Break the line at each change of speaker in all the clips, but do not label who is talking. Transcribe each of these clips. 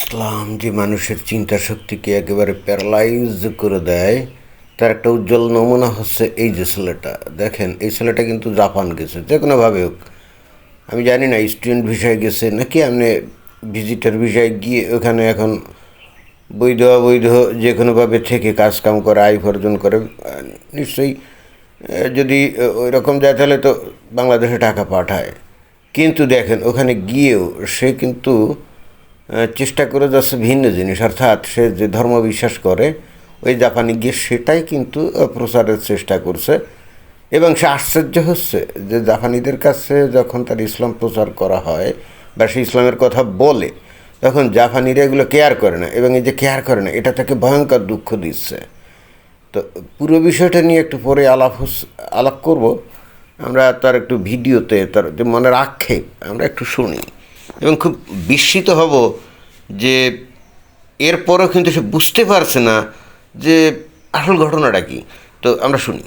ইসলাম যে মানুষের চিন্তা শক্তিকে একেবারে প্যারালাইজ করে দেয়, তার একটা উজ্জ্বল নমুনা হচ্ছে এই যে ছেলেটা। দেখেন, এই ছেলেটা কিন্তু জাপান গেছে, যে কোনোভাবে হোক। আমি জানি না, স্টুডেন্ট ভিসায় গেছে নাকি? আপনি ভিজিটার ভিসায় গিয়ে ওখানে এখন বৈধ, অবৈধ যে কোনোভাবে থেকে কাজকাম করে, আয় উপার্জন করে, নিশ্চয়ই যদি ওই রকম যায় তাহলে তো বাংলাদেশে টাকা পাঠায়। কিন্তু দেখেন, ওখানে গিয়েও সে কিন্তু চেষ্টা করে যাচ্ছে ভিন্ন জিনিস, অর্থাৎ সে যে ধর্ম বিশ্বাস করে, ওই জাপানে গিয়ে সেটাই কিন্তু প্রচারের চেষ্টা করছে। এবং সে আশ্চর্য হচ্ছে যে জাপানিদের কাছে যখন তার ইসলাম প্রচার করা হয় বা সে ইসলামের কথা বলে, তখন জাপানিরা এগুলো কেয়ার করে না। এবং এই যে কেয়ার করে না, এটা তাকে ভয়ঙ্কর দুঃখ দিচ্ছে। তো পুরো বিষয়টা নিয়ে একটু পরে আলাপ আলাপ করব। আমরা তার একটু ভিডিওতে, তার যে মনের আক্ষেপ, আমরা একটু শুনি। এবং খুব বিস্মিত হব যে এরপরও কিন্তু সে বুঝতে পারছে না যে আসল ঘটনাটা কি। তো আমরা শুনি।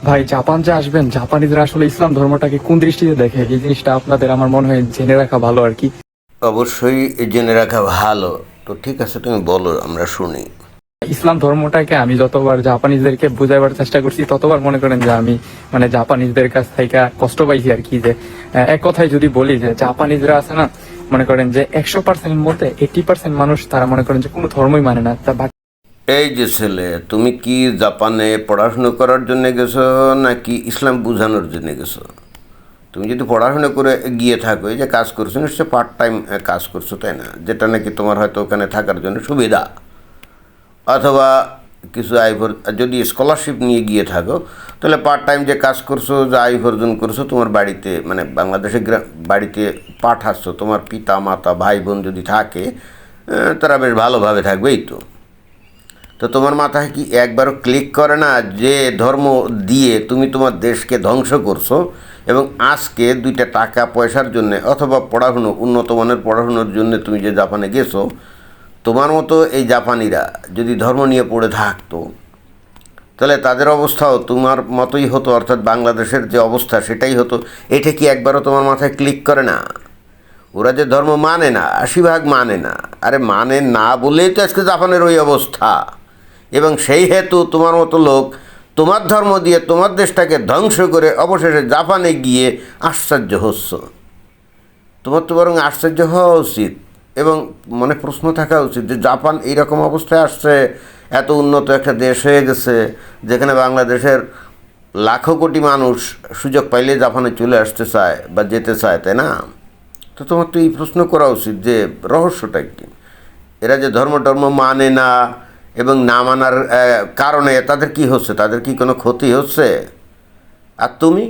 ভাই জাপান যে আসবেন জাপানিদের আসলে ইসলাম ধর্মটাকে কোন দৃষ্টিতে দেখে? এই জিনিসটা আপনাদের আমার মনে হয় জেনে রাখা ভালো আর কি।
অবশ্যই জেনে রাখা ভালো। তো ঠিক আছে তুমি বলো আমরা শুনি।
ইসলাম ধর্মটাকে আমি যতবার জাপানিজদেরকে বুঝাইবার চেষ্টা করছি ততবার মনে করেন যে আমি মানে জাপানিজদের কাছ থেকে কষ্ট পাইছি আর কি যে এক কথায় যদি বলি যে জাপানিজরা আছে না মনে করেন যে একশো পার্সেন্টের মধ্যে এইটি পার্সেন্ট মানুষ তারা মনে করেন যে কোনো ধর্মই মানে না, তা
এই যে ছেলে, তুমি কি জাপানে পড়াশুনো করার জন্য গেছো নাকি ইসলাম বোঝানোর জন্য গেছো? তুমি যদি পড়াশোনা করে গিয়ে থাকো, এই যে কাজ করছ নিশ্চয় পার্ট টাইম কাজ করছ, তাই না? যেটা নাকি তোমার হয়তো ওখানে থাকার জন্য সুবিধা। অথবা কিছু আয় যদি স্কলারশিপ নিয়ে গিয়ে থাকো, তাহলে পার্ট টাইম যে কাজ করছ, যে আয় উপার্জন করছ, তোমার বাড়িতে মানে বাংলাদেশে বাড়িতে পাঠাচ্ছ, তোমার পিতা, মাতা ভাই বোন যদি থাকে তারা বেশ ভালোভাবে থাকবেই তো। তো তোমার মাথায় কি একবারও ক্লিক করে না যে ধর্ম দিয়ে তুমি তোমার দেশকে ধ্বংস করছ এবং আজকে দুইটা টাকা পয়সার জন্য অথবা পড়াশুনো উন্নত মানের পড়াশুনোর জন্য তুমি যে জাপানে গেছো তোমার মতো এই জাপানিরা যদি ধর্ম নিয়ে পড়ে থাকতো, তাহলে তাদের অবস্থাও তোমার মতোই হতো, অর্থাৎ বাংলাদেশের যে অবস্থা সেটাই হতো। এটা কি একবারও তোমার মাথায় ক্লিক করে না? ওরা যে ধর্ম মানে না আশি ভাগ মানে না। আরে মানে না বলেই তো আজকে জাপানের ওই অবস্থা। এবং সেই হেতু তোমার মতো লোক, তোমার ধর্ম দিয়ে তোমার দেশটাকে ধ্বংস করে অবশেষে জাপানে গিয়ে আশ্চর্য হচ্ছ। তোমার তো বরং আশ্চর্য হওয়া উচিত। এবং মনে প্রশ্ন থাকা উচিত যে জাপান এইরকম অবস্থায় আসছে, এত উন্নত একটা দেশ হয়ে গেছে, যেখানে বাংলাদেশের লাখো কোটি মানুষ সুযোগ পাইলে জাপানে চলে আসতে চায় বা যেতে চায়, তাই না? তো তোমার তো এই প্রশ্ন করা উচিত যে রহস্যটা কি? এরা যে ধর্ম টর্ম মানে না এবং না মানার কারণে তাদের কি হচ্ছে? তাদের কি কোনো ক্ষতি হচ্ছে? আর তুমি?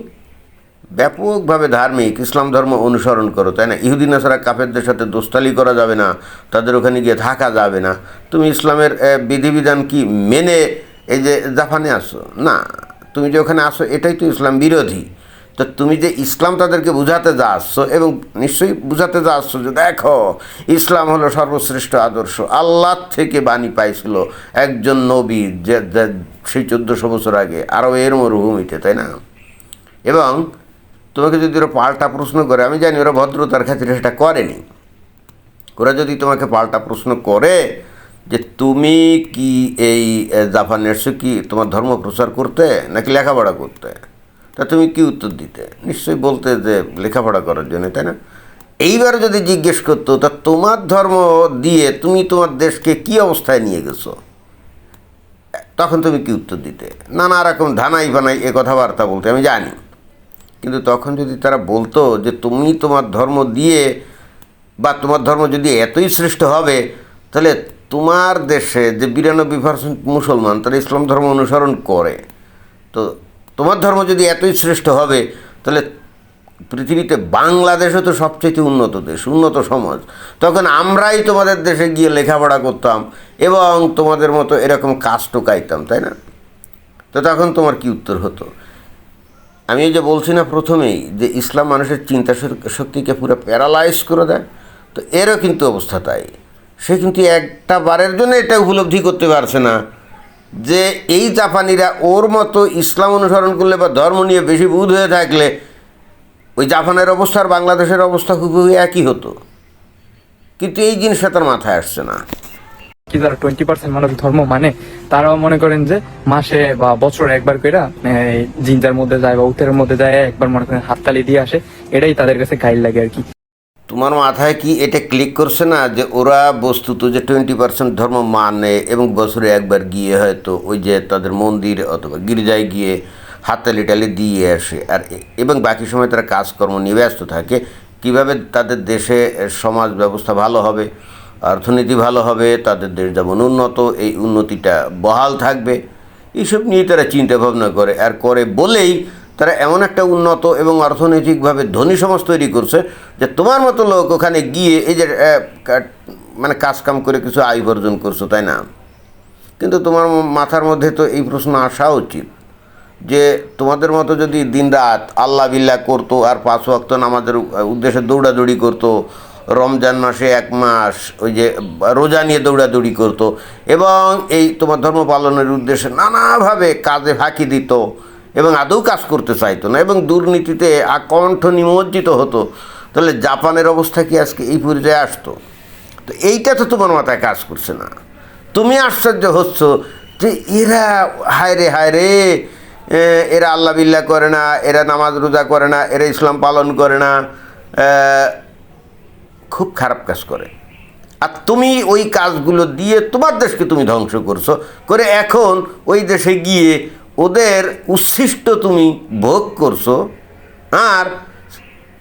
ব্যাপকভাবে ধার্মিক, ইসলাম ধর্ম অনুসরণ করো, তাই না? ইহুদি, নাসারা, কাফেরদের সাথে দোস্তালি করা যাবে না, তাদের ওখানে গিয়ে থাকা যাবে না। তুমি ইসলামের বিধিবিধান কি মেনে এই যে জাপানে আসো? না, তুমি যে ওখানে আসো, এটাই তো ইসলাম বিরোধী। তো তুমি যে ইসলাম তাদেরকে বুঝাতে যাচ্ছ এবং নিশ্চয়ই বুঝাতে যাচ্ছ যে দেখো, ইসলাম হলো সর্বশ্রেষ্ঠ আদর্শ। আল্লাহ থেকে বাণী পাইছিল একজন নবী যে- সেই চোদ্দোশো বছর আগে আরও এর মরুভূমিতে, তাই না? এবং তোমাকে যদি ওরা পাল্টা প্রশ্ন করে, আমি জানি ওরা ভদ্রতার খাতিরে সেটা করেনি। ওরা যদি তোমাকে পাল্টা প্রশ্ন করে যে তুমি কি এই জাপানে এসছো কি তোমার ধর্ম প্রচার করতে নাকি লেখাপড়া করতে? তা তুমি কি উত্তর দিতে? নিশ্চয়ই বলতে যে লেখাপড়া করার জন্য, তাই না? এইবার যদি জিজ্ঞেস করতো, তা তোমার ধর্ম দিয়ে তুমি তোমার দেশকে কি অবস্থায় নিয়ে গেছো? তখন তুমি কি উত্তর দিতে? নানা রকম ধানাই বানাই এ কথাবার্তা বলতে, আমি জানি। কিন্তু তখন যদি তারা বলতো যে তুমি তোমার ধর্ম দিয়ে বা তোমার ধর্ম যদি এতই শ্রেষ্ঠ হবে, তাহলে তোমার দেশে যে বিরানব্বই পার্সেন্ট মুসলমান তারা ইসলাম ধর্ম অনুসরণ করে। তো তোমার ধর্ম যদি এতই শ্রেষ্ঠ হবে, তাহলে পৃথিবীতে বাংলাদেশও তো সবচেয়ে উন্নত দেশ, উন্নত সমাজ। তখন আমরাই তোমাদের দেশে গিয়ে লেখাপড়া করতাম এবং তোমাদের মতো এরকম কাজ টোকাইতাম, তাই না? তো তখন তোমার কি উত্তর হতো? আমি যে বলছি না প্রথমেই যে ইসলাম মানুষের চিন্তা শক- শক্তিকে পুরো প্যারালাইজ করে দেয়, তো এরও কিন্তু অবস্থা তাই। সে কিন্তু একটা বারের জন্য এটা উপলব্ধি করতে পারছে না যে এই জাপানিরা ওর মতো ইসলাম অনুসরণ করলে বা ধর্ম নিয়ে বেশি বুধ হয়ে থাকলে ওই জাপানের অবস্থা আর বাংলাদেশের অবস্থা খুবই একই হতো। কিন্তু এই জিনিসটা তার মাথায় আসছে না।
কি যারা টোয়েন্টি পার্সেন্ট মানুষ ধর্ম মানে তারাও মনে করেন যে মাসে বা বছরে একবার করে জিঞ্জার মধ্যে যায় বা উতের মধ্যে যায়, একবার মনে করেন হাততালি দিয়ে আসে, এটাই তাদের কাছে গাইড লাগে আর কি।
তোমার মাথায় কি এটা ক্লিক করছে না যে ওরা বস্তুত যে টোয়েন্টি পার্সেন্ট ধর্ম মানে এবং বছরে একবার গিয়ে হয়তো ওই যে তাদের মন্দির অথবা গির্জায় গিয়ে হাততালি টালি দিয়ে আসে, আর এবং বাকি সময় তারা কাজকর্ম নিয়ে ব্যস্ত থাকে, কীভাবে তাদের দেশে সমাজ ব্যবস্থা ভালো হবে? অর্থনীতি ভালো হবে, তাদের দেশ যেমন উন্নত, এই উন্নতিটা বহাল থাকবে। এইসব নিয়ে তারা চিন্তা ভাবনা করে, আর করে বলেই তারা এমন একটা উন্নত এবং অর্থনৈতিকভাবে ধনী সমাজ তৈরি করছে যে তোমার মতো লোক ওখানে গিয়ে এই যে মানে কাজকাম করে কিছু আয় উপার্জন করছ, তাই না? কিন্তু তোমার মাথার মধ্যে তো এই প্রশ্ন আসা উচিত যে তোমাদের মতো যদি দিনরাত আল্লাহ বিল্লাহ করতো আর পাঁচ ওয়াক্ত নামাজের উদ্দেশ্যে দৌড়াদৌড়ি করতো রমজান মাসে এক মাস ওই যে রোজা নিয়ে দৌড়াদৌড়ি করতো এবং এই তোমার ধর্ম পালনের উদ্দেশ্যে নানাভাবে কাজে ফাঁকি দিত এবং আদৌ কাজ করতে চাইতো না এবং দুর্নীতিতে আকণ্ঠ নিমজ্জিত হতো। তাহলে জাপানের অবস্থা কি আজকে এই পর্যায়ে আসতো? তো এইটা তো তোমার মাথায় কাজ করছে না। তুমি আশ্চর্য হচ্ছ যে এরা হায় রে হায় রে এরা আল্লাহ বিল্লাহ করে না, এরা নামাজ রোজা করে না, এরা ইসলাম পালন করে না খুব খারাপ কাজ করে। আর তুমি ওই কাজগুলো দিয়ে তোমার দেশকে তুমি ধ্বংস করছ, করে এখন ওই দেশে গিয়ে ওদের উচ্ছিষ্ট তুমি ভোগ করছ, আর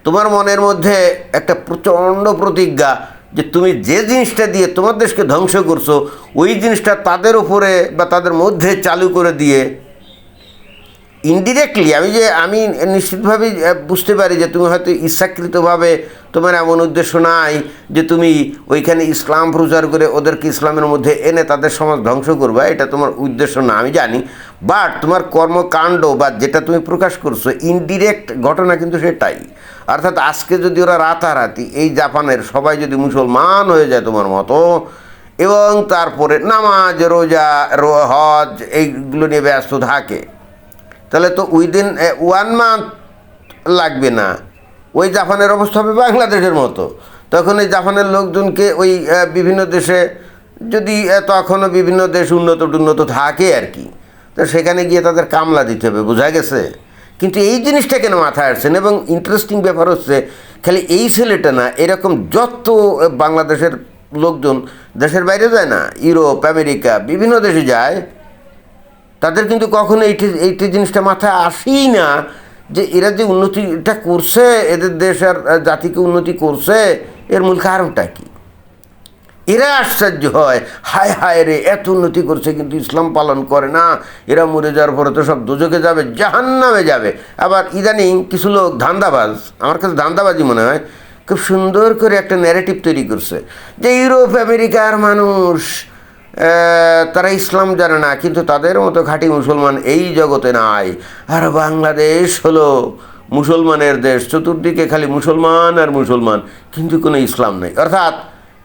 তোমার মনের মধ্যে একটা প্রচণ্ড প্রতিজ্ঞা যে তুমি যে জিনিসটা দিয়ে তোমার দেশকে ধ্বংস করছ, ওই জিনিসটা তাদের উপরে বা তাদের মধ্যে চালু করে দিয়ে ইনডিরেক্টলি আমি যে, আমি নিশ্চিতভাবেই বুঝতে পারি যে তুমি হয়তো ইচ্ছাকৃতভাবে তোমার এমন উদ্দেশ্য নাই যে তুমি ওইখানে ইসলাম প্রচার করে ওদেরকে ইসলামের মধ্যে এনে তাদের সমাজ ধ্বংস করবে, এটা তোমার উদ্দেশ্য না, আমি জানি। বাট তোমার কর্মকাণ্ড বা যেটা তুমি প্রকাশ করছ ইনডিরেক্ট ঘটনা কিন্তু সেটাই। অর্থাৎ আজকে যদি ওরা রাতারাতি, এই জাপানের সবাই যদি মুসলমান হয়ে যায় তোমার মতো, এবং তারপরে নামাজ, রোজা হজ এইগুলো নিয়ে ব্যস্ত থাকে তাহলে তো উইদিন ওয়ান মান্থ লাগবে না। ওই জাপানের অবস্থা হবে বাংলাদেশের মতো। তখন এই জাপানের লোকজনকে ওই বিভিন্ন দেশে যদি তখনও বিভিন্ন দেশ উন্নত টুন্নত থাকে আর কি, তো সেখানে গিয়ে তাদের কামলা দিতে হবে, বোঝা গেছে? কিন্তু এই জিনিসটা কেন মাথায় আসছেন এবং ইন্টারেস্টিং ব্যাপার হচ্ছে, খালি এই ছেলেটা না, এরকম যত বাংলাদেশের লোকজন, দেশের বাইরে যায় না, ইউরোপ, আমেরিকা, বিভিন্ন দেশে যায় তাদের কিন্তু কখনো এইটি এইটি জিনিসটা মাথায় আসেই না যে এরা যে উন্নতিটা করছে, এদের দেশ আর জাতিকে উন্নতি করছে, এর মূল কারণটা কি? এরা আশ্চর্য হয়, হায় হায় রে, এত উন্নতি করছে কিন্তু ইসলাম পালন করে না। এরা মরে যাওয়ার পরে তো সব দুজকে যাবে, জাহান্নামে যাবে। আবার ইদানিং কিছু লোক ধান্দাবাজ, আমার কাছে ধান্দাবাজি মনে হয়, খুব সুন্দর করে একটা ন্যারেটিভ তৈরি করছে যে ইউরোপ, আমেরিকার মানুষ তারা ইসলাম জানে না, কিন্তু তাদের মতো খাঁটি মুসলমান এই জগতে নাই। আর বাংলাদেশ হলো মুসলমানের দেশ, চতুর্দিকে খালি মুসলমান আর মুসলমান, কিন্তু কোনো ইসলাম নেই। অর্থাৎ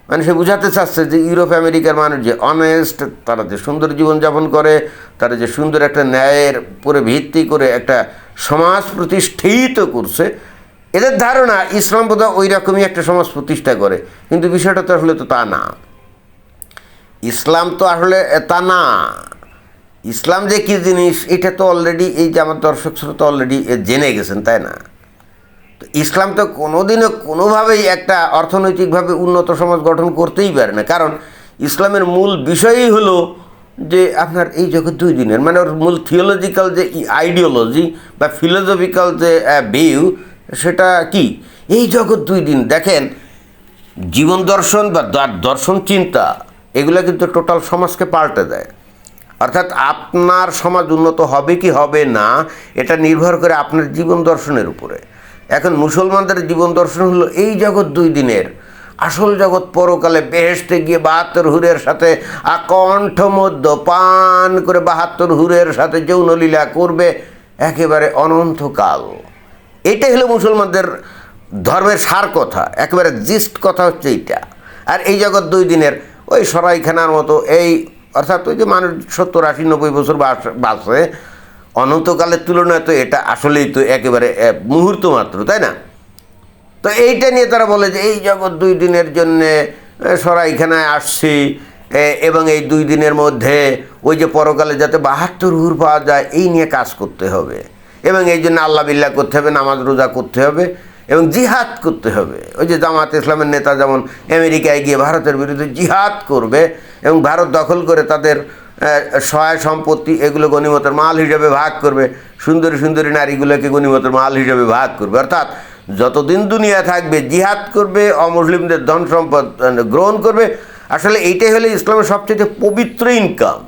মানে সে বুঝাতে চাচ্ছে যে ইউরোপ, আমেরিকার মানুষ যে অনেস্ট তারা যে সুন্দর জীবনযাপন করে, তারা যে সুন্দর একটা ন্যায়ের উপরে ভিত্তি করে একটা সমাজ প্রতিষ্ঠিত করছে, এদের ধারণা ইসলাম বোধহয় ওই রকমই একটা সমাজ প্রতিষ্ঠা করে। কিন্তু বিষয়টা তো আসলে তো তা না। ইসলাম তো আসলে তা না। ইসলাম যে কী জিনিস, এটা তো অলরেডি এই যে আমার দর্শক শ্রোতা অলরেডি জেনে গেছেন, তাই না? তো ইসলাম তো কোনোদিনও কোনোভাবেই একটা অর্থনৈতিকভাবে উন্নত সমাজ গঠন করতেই পারে না। কারণ ইসলামের মূল বিষয়ই হলো যে আপনার এই জগৎ দুই দিনের মানে ওর মূল থিওলজিক্যাল যে আইডিওলজি বা ফিলোজফিক্যাল যে ভিউ সেটা কি? এই জগৎ দুই দিন, দেখেন, জীবন দর্শন বা দার- দর্শন চিন্তা এগুলো কিন্তু টোটাল সমাজকে পাল্টে দেয়। অর্থাৎ আপনার সমাজ উন্নত হবে কি হবে না, এটা নির্ভর করে আপনার জীবন দর্শনের উপরে। এখন মুসলমানদের জীবন দর্শন হলো এই জগৎ দুই দিনের। আসল জগৎ পরকালে বেহেস্তে গিয়ে বাহাত্তর হুরের সাথে আকণ্ঠ মধ্য পান করে বাহাত্তর হুরের সাথে যৌনলীলা করবে, একেবারে অনন্তকাল। এটাই হলো মুসলমানদের ধর্মের সার কথা, একেবারে জিস্ট কথা হচ্ছে এইটা। আর এই জগৎ দুই দিনের ওই সরাইখানার মতো, এই অর্থাৎ ওই যে মানুষ সত্তর আশি নব্বই বছর বাঁচে, অনন্তকালের তুলনায় তো এটা আসলেই তো একেবারে মুহূর্ত মাত্র, তাই না? তো এইটা নিয়ে তারা বলে যে এই জগৎ দুই দিনের জন্যে সরাইখানায় আসছি এবং এই দুই দিনের মধ্যে ওই যে পরকালে যাতে বাহাত্তর হুর পাওয়া যায়, এই নিয়ে কাজ করতে হবে। এবং এই জন্য আল্লাহ বিল্লাহ করতে হবে, নামাজ রোজা করতে হবে। এবং জিহাদ করতে হবে। ওই যে জামাত ইসলামের নেতা যেমন আমেরিকায় গিয়ে ভারতের বিরুদ্ধে জিহাদ করবে এবং ভারত দখল করে তাদের সহায় সম্পত্তি এগুলো গণিমতের মাল হিসেবে ভাগ করবে। সুন্দরী সুন্দরী নারীগুলোকে গণিমতের মাল হিসেবে ভাগ করবে। অর্থাৎ যতদিন দুনিয়া থাকবে, জিহাদ করবে, অমুসলিমদের ধন সম্পদ গ্রহণ করবে। আসলে এইটাই হলে ইসলামের সবচেয়ে পবিত্র ইনকাম।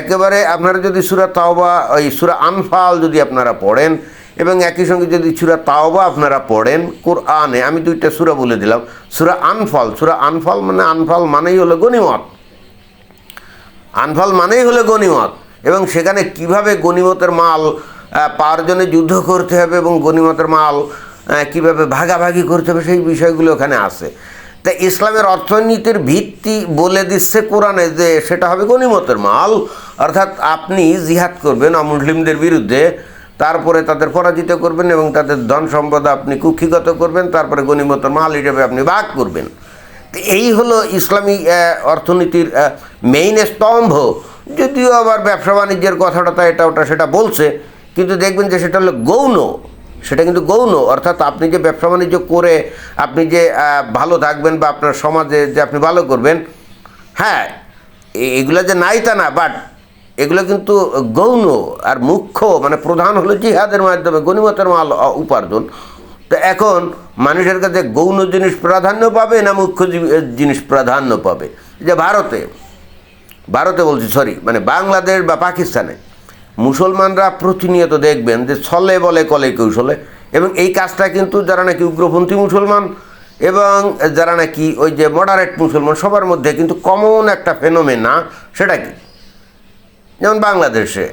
একেবারে আপনারা যদি সুরা তাওবা, ওই সুরা আনফাল যদি আপনারা পড়েন এবং একই সঙ্গে যদি সুরা তাওবা আপনারা পড়েন, কোরআনে আমি দুইটা সুরা বলে দিলাম। সুরা আনফল সুরা আনফল মানে আনফল মানেই হলো গনিমত আনফল মানেই হলো গনিমত এবং সেখানে কীভাবে গনিমতের মাল পাওয়ার জন্য যুদ্ধ করতে হবে এবং গনিমতের মাল কীভাবে ভাগাভাগি করতে হবে সেই বিষয়গুলো ওখানে আছে। তা ইসলামের অর্থনীতির ভিত্তি বলে দিচ্ছে কোরআনে যে সেটা হবে গনিমতের মাল। অর্থাৎ আপনি জিহাদ করবেন অমুসলিমদের বিরুদ্ধে তারপরে তাদের পরাজিত করবেন এবং তাদের ধন সম্পদ আপনি কুক্ষিগত করবেন, তারপরে গনিমতের মাল হিসেবে আপনি ভাগ করবেন। এই হলো ইসলামী অর্থনীতির মেইন স্তম্ভ। যদিও আবার ব্যবসা বাণিজ্যের কথাটা তা এটা ওটা সেটা বলছে, কিন্তু দেখবেন যে সেটা হলো গৌণ। সেটা কিন্তু গৌণ, অর্থাৎ আপনি যে ব্যবসা বাণিজ্য করে আপনি যে ভালো থাকবেন বা আপনার সমাজে যে আপনি ভালো করবেন হ্যাঁ এগুলো যে নাই তা না বাট এগুলো কিন্তু গৌণ আর মুখ্য মানে প্রধান হলো জিহাদের মাধ্যমে, গণিমতের মাল উপার্জন। তো এখন মানুষের কাছে গৌণ জিনিস প্রাধান্য পাবে না মুখ্য জিনিস প্রাধান্য পাবে? যে ভারতে ভারতে বলছি সরি মানে বাংলাদেশ বা পাকিস্তানে মুসলমানরা প্রতিনিয়ত দেখবেন যে ছলে বলে, কলে কৌশলে। এবং এই কাজটা কিন্তু যারা নাকি উগ্রপন্থী মুসলমান এবং যারা নাকি ওই যে মডারেট মুসলমান, সবার মধ্যে কিন্তু কমন একটা ফেনোমেনা সেটা কি? যেমন বাংলাদেশে,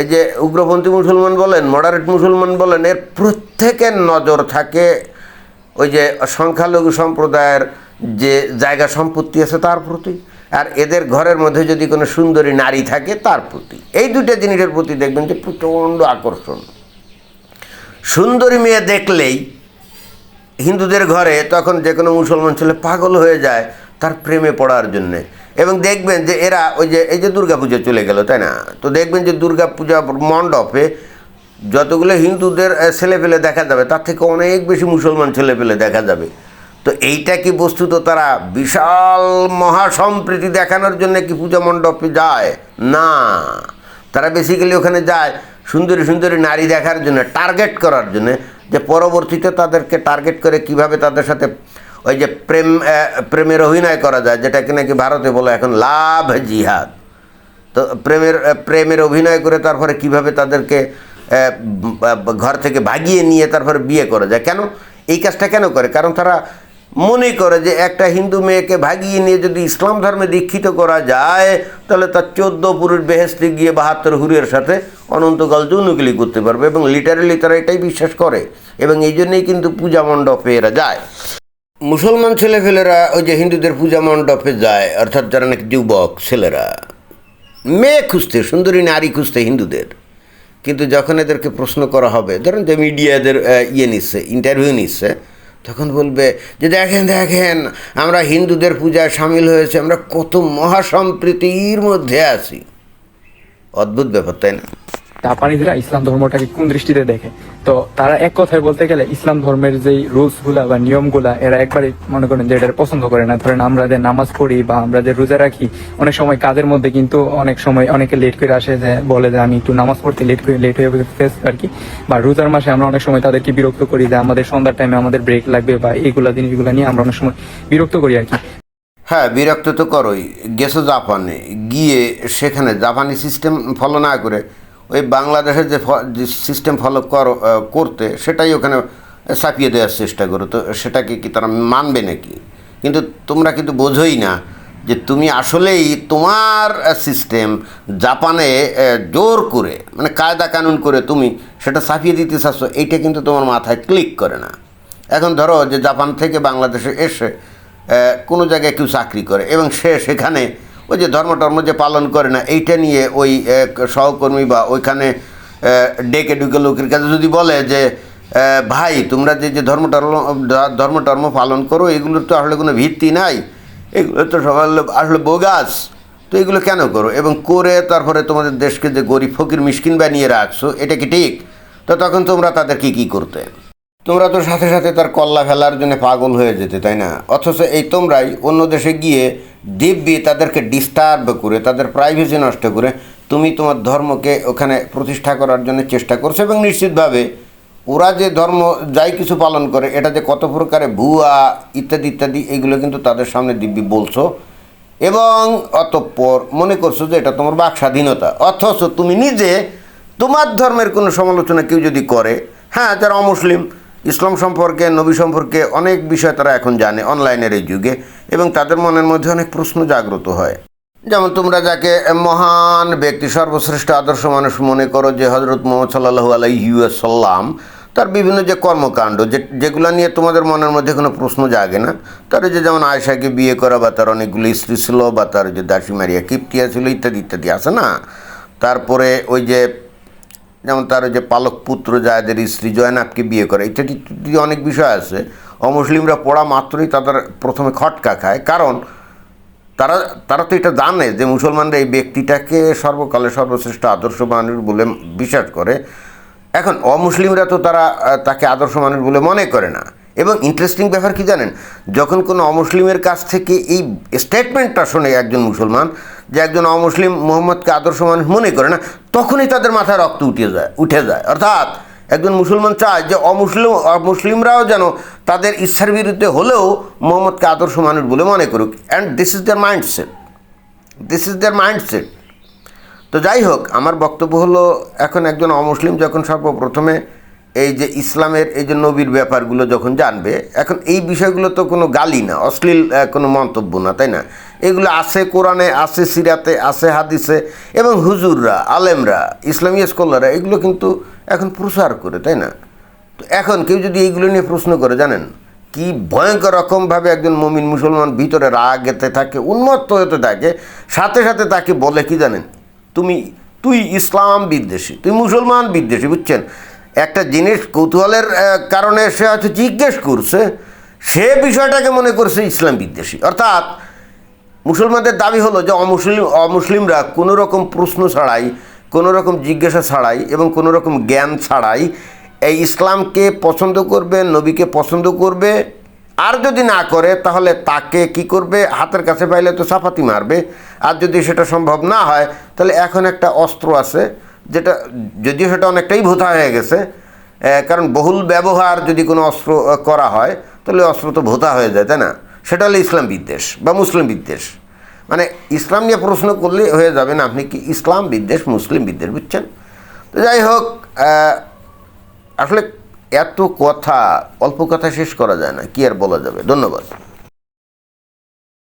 এই যে উগ্রপন্থী মুসলমান বলেন মডারেট মুসলমান বলেন, এর প্রত্যেকের নজর থাকে ওই যে সংখ্যালঘু সম্প্রদায়ের যে জায়গা সম্পত্তি আছে তার প্রতি, আর এদের ঘরের মধ্যে যদি কোনো সুন্দরী নারী থাকে তার প্রতি। এই দুটো জিনিসের প্রতি দেখবেন যে প্রচণ্ড আকর্ষণ। সুন্দরী মেয়ে দেখলেই হিন্দুদের ঘরে তখন যে কোনো মুসলমান ছেলে পাগল হয়ে যায় তার প্রেমে পড়ার জন্যে। এবং দেখবেন যে এরা ওই যে, এই যে দুর্গাপূজা চলে গেল, তাই না? তো দেখবেন যে দুর্গাপূজা মণ্ডপে যতগুলো হিন্দুদের ছেলেপেলে দেখা যাবে, তার থেকে অনেক বেশি মুসলমান ছেলেপেলে দেখা যাবে। তো এইটা কি বস্তুত তারা বিশাল মহাসম্প্রীতি দেখানোর জন্য কি পূজা মণ্ডপে যায়? না। তারা বেসিক্যালি ওখানে যায় সুন্দরী সুন্দরী নারী দেখার জন্য টার্গেট করার জন্য, যে পরবর্তীতে তাদেরকে টার্গেট করে কীভাবে তাদের সাথে ওই যে প্রেম প্রেমের অভিনয় করা যায়, যেটাকে নাকি ভারতে বলে এখন লাভ জিহাদ। তো প্রেমের প্রেমের অভিনয় করে তারপরে কীভাবে তাদেরকে ঘর থেকে ভাগিয়ে নিয়ে তারপরে বিয়ে করা যায়? কেন? এই কাজটা কেন করে? কারণ তারা মনে করে যে একটা হিন্দু মেয়েকে ভাগিয়ে নিয়ে যদি ইসলাম ধর্মে দীক্ষিত করা যায়, তাহলে তার চোদ্দ পুরুষ বেহেস্তে গিয়ে বাহাত্তর হুরের সাথে অনন্তকাল যৌনগুলি করতে পারবে এবং লিটারেলি তারা এটাই বিশ্বাস করে। এবং এই জন্যেই কিন্তু পূজা মণ্ডপে এরা যায়। মুসলমান ছেলেফেলেরা ওই যে হিন্দুদের পূজা মণ্ডপে যায়, অর্থাৎ যারা নাকি যুবক ছেলেরা। মেয়ে খুঁজতে, সুন্দরী নারী খুঁজতে হিন্দুদের। কিন্তু যখন এদেরকে প্রশ্ন করা হবে, ধরেন যে মিডিয়া এদের ইয়ে নিচ্ছে ইন্টারভিউ নিচ্ছে, তখন বলবে যে দেখেন দেখেন, আমরা হিন্দুদের পূজায় সামিল হয়েছে, আমরা কত মহাসম্প্রীতির মধ্যে আছি। অদ্ভুত ব্যাপার, তাই না?
জাপানিজরা ইসলাম ধর্মটাকে কোন দৃষ্টিতে দেখে? তো তারা এক কথায় বলতে গেলে ইসলাম ধর্মের যেই রুলসগুলা বা নিয়মগুলা এরা একবারে মনে করেন যে এটা পছন্দ করে না। ধরেন আমরা যে নামাজ পড়ি বা আমরা যে রোজা রাখি, অনেক সময় কাজের মধ্যে কিন্তু অনেক সময় অনেকে লেট করে আসে যে বলে যে আমি একটু নামাজ পড়তে লেট করে লেট হয়ে গেছে আর কি। বা রোজার মাসে আমরা অনেক সময় তাদেরকে বিরক্ত করি যে আমাদের সন্ধ্যার টাইমে আমাদের ব্রেক লাগবে বা এইগুলা জিনিসগুলো নিয়ে আমরা অনেক সময় বিরক্ত করি আর কি।
হ্যাঁ বিরক্ত তো করোই। গেছো জাপানে, গিয়ে সেখানে জাপানি সিস্টেম ফলো না করে ওই বাংলাদেশের যে সিস্টেম ফলো করো করতে, সেটাই ওখানে চাপিয়ে দেওয়ার চেষ্টা করো। তো সেটাকে কি তারা মানবে নাকি? কিন্তু তোমরা কিন্তু বোঝোই না যে তুমি আসলেই তোমার সিস্টেম জাপানে জোর করে মানে কায়দা কানুন করে তুমি সেটা চাপিয়ে দিতে চাচ্ছ, এইটা কিন্তু তোমার মাথায় ক্লিক করে না। এখন ধরো যে জাপান থেকে বাংলাদেশে এসে কোনো জায়গায় কেউ চাকরি করে এবং সে সেখানে ওই যে ধর্ম টর্ম যে পালন করে না, এইটা নিয়ে ওই সহকর্মী বা ওইখানে ডেকে ডুকে লোকের কাছে যদি বলে যে ভাই, তোমরা যে যে ধর্ম টর্ম ধর্ম টর্ম পালন করো এগুলোর তো আসলে কোনো ভিত্তি নাই, এগুলো তো সকাল আসলে বোগাস, তো এগুলো কেন করো? এবং করে তারপরে তোমাদের দেশকে যে গরিব ফকির মিসকিন বানিয়ে রাখছো, এটা কি ঠিক? তো তখন তোমরা তাদেরকে কি করতে? তোমরা তো সাথে সাথে তার কল্লা ফেলার জন্য পাগল হয়ে যেতে, তাই না? অথচ এই তোমরাই অন্য দেশে গিয়ে দিব্যি তাদেরকে ডিস্টার্ব করে, তাদের প্রাইভেসি নষ্ট করে তুমি তোমার ধর্মকে ওখানে প্রতিষ্ঠা করার জন্য চেষ্টা করছ এবং নিশ্চিতভাবে ওরা যে ধর্ম যাই কিছু পালন করে, এটা যে কত প্রকারে ভুয়া ইত্যাদি ইত্যাদি, এগুলো কিন্তু তাদের সামনে দিব্যি বলছো। এবং অতঃপর মনে করছ যে এটা তোমার বাক স্বাধীনতা। অথচ তুমি নিজে তোমার ধর্মের কোনো সমালোচনা কেউ যদি করে হ্যাঁ যারা অমুসলিম ইসলাম সম্পর্কে, নবী সম্পর্কে অনেক বিষয় তারা এখন জানে অনলাইনের এই যুগে এবং তাদের মনের মধ্যে অনেক প্রশ্ন জাগ্রত হয়। যেমন তোমরা যাকে মহান ব্যক্তি, সর্বশ্রেষ্ঠ আদর্শ মানুষ মনে করো যে হজরত মোহাম্মদ সাল্লাহু আলাইসাল্লাম তার বিভিন্ন যে কর্মকাণ্ড, যে যেগুলো নিয়ে তোমাদের মনের মধ্যে কোনো প্রশ্ন জাগে না, তার যে যেমন আয়সাকে বিয়ে করা বা তার অনেকগুলো স্ত্রী ছিল বা তার যে দাসী মারিয়া কিপ্টিয়া ছিল ইত্যাদি ইত্যাদি আছে না? তারপরে ওই যে যেমন তার যে পালক পুত্র যাদের স্ত্রী জয়নাবকে বিয়ে করে ইত্যাদি অনেক বিষয় আছে। অমুসলিমরা পড়া মাত্রই তাদের প্রথমে খটকা খায়, কারণ তারা তারা তো এটা জানে যে মুসলমানরা এই ব্যক্তিটাকে সর্বকালে সর্বশ্রেষ্ঠ আদর্শ মানুষ বলে বিশ্বাস করে। এখন অমুসলিমরা তো তারা তাকে আদর্শ মানুষ বলে মনে করে না। এবং ইন্টারেস্টিং ব্যাপার কি জানেন? যখন কোনো অমুসলিমের কাছ থেকে এই স্টেটমেন্টটা শোনে একজন মুসলমান, যে একজন অমুসলিম মোহাম্মদকে আদর্শ মানুষ মনে করে না, তখনই তাদের মাথায় রক্ত উঠে যায় উঠে যায়। অর্থাৎ একজন মুসলমান চায় যে অমুসলিম মুসলিমরাও যেন তাদের ইচ্ছার বিরুদ্ধে হলেও মোহাম্মদকে আদর্শ মানুষ বলে মনে করুক। And this is their mindset this is their mindset তো যাই হোক, আমার বক্তব্য হলো, এখন একজন অমুসলিম যখন সর্বপ্রথমে এই যে ইসলামের এই যে নবীর ব্যাপারগুলো যখন জানবে, এখন এই বিষয়গুলো তো কোনো গালি না, অশ্লীল কোনো মন্তব্য না, তাই না? এগুলো আছে কোরআনে, আছে সিরাতে, আছে হাদিসে, এবং হুজুররা, আলেমরা, ইসলামী স্কলাররা এগুলো কিন্তু এখন প্রসার করে, তাই না? তো এখন কেউ যদি এইগুলো নিয়ে প্রশ্ন করে, জানেন? কি ভয়ঙ্কর রকমভাবে একজন মমিন মুসলমান ভিতরে রাগ এতে থাকে, উন্মত্ত হতে থাকে, সাথে সাথে তাকে বলে কি জানেন? তুমি, তুই ইসলাম বিদ্বেষী, তুই মুসলমান বিদ্বেষী, বুঝছেন? একটা জিনিস কৌতূহলের কারণে সে হয়তো জিজ্ঞেস করছে, সে বিষয়টাকে মনে করছে ইসলাম বিদ্বেষী। অর্থাৎ মুসলমানদের দাবি হলো যে অমুসলিম, অমুসলিমরা কোনো রকম প্রশ্ন ছাড়াই, কোনো রকম জিজ্ঞাসা ছাড়াই এবং কোনো রকম জ্ঞান ছাড়াই এই ইসলামকে পছন্দ করবে, নবীকে পছন্দ করবে। আর যদি না করে, তাহলে তাকে কি করবে? হাতের কাছে পাইলে তো চাপাতি মারবে। আর যদি সেটা সম্ভব না হয়, তাহলে এখন একটা অস্ত্র আছে যেটা, যদিও সেটা অনেকটাই ভোতা হয়ে গেছে কারণ বহুল ব্যবহার যদি কোনো অস্ত্র করা হয়, তাহলে অস্ত্র তো ভোতা হয়ে যায়, তাই না? সেটা হলো ইসলাম বিদ্বেষ বা মুসলিম বিদ্বেষ। মানে ইসলাম নিয়ে প্রশ্ন করলে হয়ে যাবে না, আপনি কি ইসলাম বিদ্বেষ, মুসলিম বিদ্বেষ বুঝছেন? তো যাই হোক আসলে এত কথা, অল্প কথা শেষ করা যায় না, কি আর বলা যাবে? ধন্যবাদ।